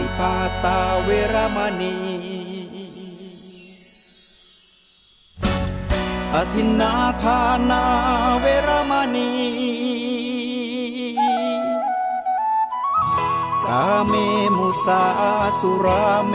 ติปาตาเวรมณี อธินนาทานาเวรมณี กาเมมุสาสุราเม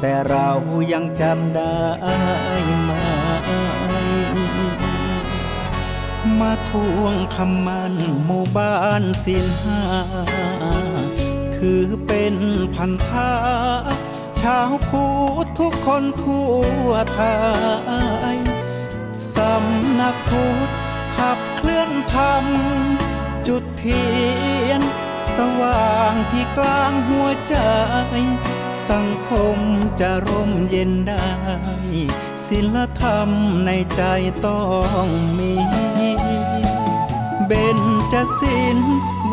แต่เรายังจำได้ไหมมาทวงคำมันหมู่บ้านสินหาคือเป็นพันธะชาวพูดทุกคนทั่วไทยสำนักพุทธขับเคลื่อนธรรม จุดเทียน สว่างที่กลางหัวใจ สังคมจะร่มเย็นได้ ศิลธรรมในใจต้องมี เบนจะสิน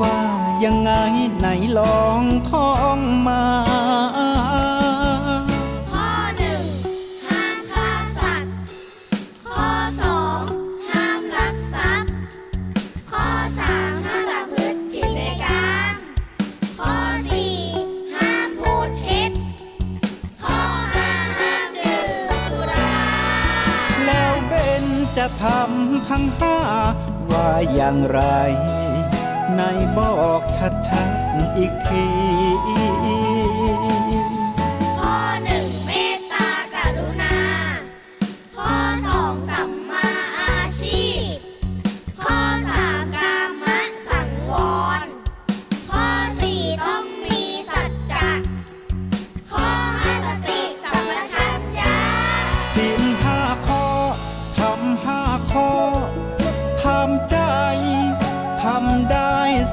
ว่ายังไงไหนลองท่องมาข้อหนึ่งห้ามาสัตว์ข้อสองห้ามลักทรัพย์ข้อสามห้ามประพฤติผิดในกาม จะทำทั้งห้าว่าอย่างไรในบอกชัดๆอีกที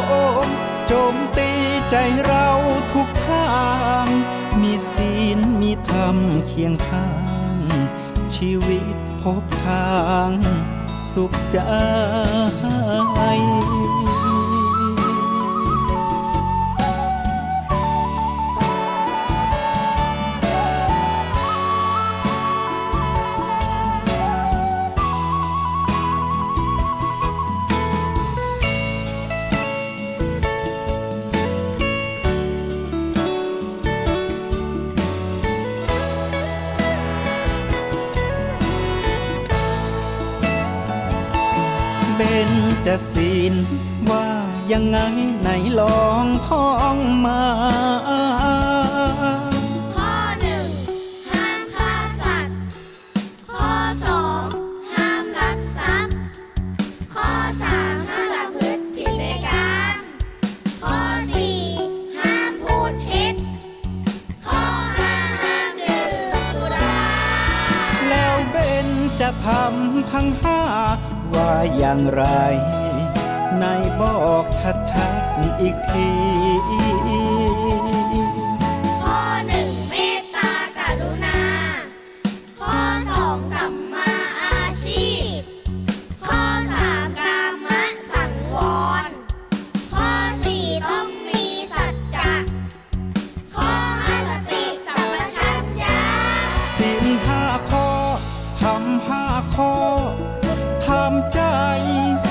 โจมตีใจเราทุกทาง มีศีลมีธรรมเคียงข้าง ชีวิตพบทาง สุขใจ จะศีลว่ายังไงไหนลองท่องมาข้อหนึ่งห้ามฆ่าสัตว์ข้อสองห้ามลักทรัพย์ข้อสามห้ามระพฤติผิดในกามข้อสี่ห้ามพูดเท็จข้อห้าห้ามดื่มสุราแล้วเบนจะทำทั้งห้าว่าอย่างไร ในบอกชัดๆอีกทีข้อหนึ่งเมตตากรุณา ข้อสองสัมมาอาชีพ ข้อสามกามสังวร ข้อสี่ต้องมีสัจจะ ข้อห้าสติสัมปชัญญะศีลห้าข้อทำห้าข้อทำใจท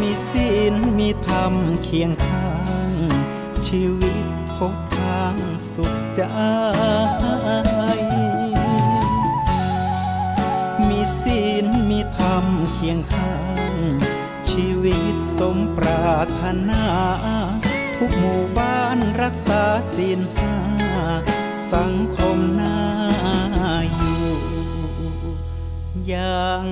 มีศีลมีธรรมเคียงข้าง ชีวิตพบทางสุขใจ มีศีลมีธรรมเคียงข้าง ชีวิตสมปรารถนา ทุกหมู่บ้านรักษาศีลห้าสังคมน่าอยู่อย่าง